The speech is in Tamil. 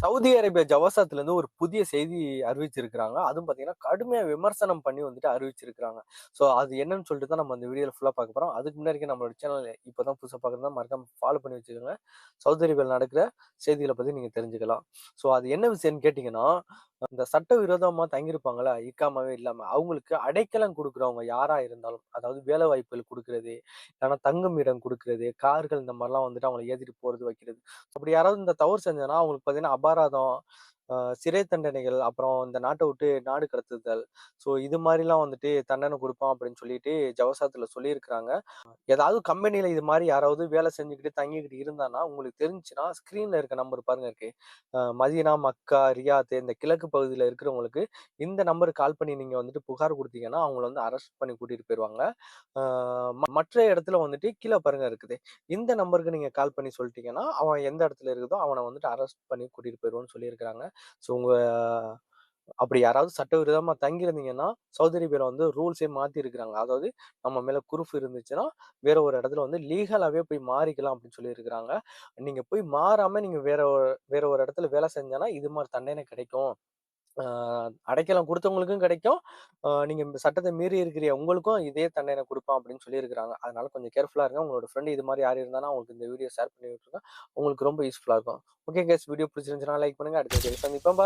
சவுதி அரேபியா ஜவாசாத்துல இருந்து ஒரு புதிய செய்தி அறிவிச்சிருக்கிறாங்க. அதுவும் பாத்தீங்கன்னா கடுமையா விமர்சனம் பண்ணி வந்துட்டு அறிவிச்சிருக்கிறாங்க. சோ அது என்னன்னு சொல்லிட்டு தான் நம்ம அந்த வீடியோல ஃபுல்லா பார்க்க போறோம். அதுக்கு முன்னாடி நம்மளோட சேனல் இப்பதான் புதுசா பாக்குறதா மறக்காம ஃபாலோ பண்ணி வச்சுக்கோங்க. சவுதி அரேபியாவில் நடக்கிற செய்திகளை பத்தி நீங்க தெரிஞ்சுக்கலாம். சோ அது என்ன விஷயம்னு கேட்டீங்கன்னா இந்த சட்ட விரோதமா தங்கியிருப்பாங்களா இக்காமவே இல்லாம அவங்களுக்கு அடைக்கலம் கொடுக்குறவங்க யாரா இருந்தாலும் அதாவது வேலை வாய்ப்புகள் கொடுக்கறது இல்லைன்னா தங்கும் இடம் கொடுக்கறது கார்கள் இந்த மாதிரிலாம் வந்துட்டு அவங்களை ஏத்திட்டு போறது வைக்கிறது. அப்படி யாராவது இந்த தவறு செஞ்சதுன்னா அவங்களுக்கு பார்த்தீங்கன்னா அபராதம் சிறை தண்டனைகள் அப்புறம் இந்த நாட்டை விட்டு நாடு கடத்துதல். ஸோ இது மாதிரிலாம் வந்துட்டு தண்டனை கொடுப்பான் அப்படின்னு சொல்லிட்டு ஜவசாத்துல சொல்லியிருக்கிறாங்க. ஏதாவது கம்பெனியில் இது மாதிரி யாராவது வேலை செஞ்சுக்கிட்டு தங்கிக்கிட்டு இருந்தானா உங்களுக்கு தெரிஞ்சுன்னா ஸ்க்ரீனில் இருக்க நம்பர் பாருங்க இருக்கு. மதினா மக்கா ரியாத் இந்த கிழக்கு பகுதியில் இருக்கிறவங்களுக்கு இந்த நம்பருக்கு கால் பண்ணி நீங்கள் வந்துட்டு புகார் கொடுத்தீங்கன்னா அவங்கள வந்து அரெஸ்ட் பண்ணி கூட்டிட்டு போயிடுவாங்க ம- மற்ற இடத்துல வந்துட்டு கீழே பாருங்க இருக்குது. இந்த நம்பருக்கு நீங்கள் கால் பண்ணி சொல்லிட்டீங்கன்னா அவன் எந்த இடத்துல இருக்குதோ அவனை வந்துட்டு அரெஸ்ட் பண்ணி கூட்டிட்டு போயிடுவோன்னு சொல்லியிருக்கிறாங்க. ஸோ உங்க அப்படி யாராவது சட்டவிரோதமா தங்கியிருந்தீங்கன்னா சவுதி அரேபியால வந்து ரூல்ஸே மாத்தி இருக்கிறாங்க அதாவது நம்ம மேல குரூப் இருந்துச்சுன்னா வேற ஒரு இடத்துல வந்து லீகலாவே போய் மாறிக்கலாம் அப்படின்னு சொல்லி இருக்கிறாங்க நீங்க போய் மாறாம நீங்க வேற ஒரு வேற ஒரு இடத்துல வேலை செஞ்சனா இது மாதிரி தண்டனை கிடைக்கும். ஆஹ் அடைக்கலம் கொடுத்தவங்களுக்கும் கிடைக்கும். நீங்கள் இந்த சட்டத்தை மீறி இருக்கிற உங்களுக்கும் இதே தண்டனை கொடுப்பான் அப்படின்னு சொல்லியிருக்கிறாங்க. அதனால கொஞ்சம் கேர்ஃபுல்லாக இருங்க. உங்களோட ஃப்ரெண்ட் இது மாதிரி யார் இருந்தாலும் அவங்களுக்கு இந்த வீடியோ ஷேர் பண்ணி விட்டுருங்க. உங்களுக்கு ரொம்ப யூஸ்ஃபுல்லாக இருக்கும். ஓகே கேஸ் வீடியோ பிடிச்சிருந்துச்சுன்னா லைக் பண்ணுங்க. அடுத்த வீடியோ சந்திப்போம்.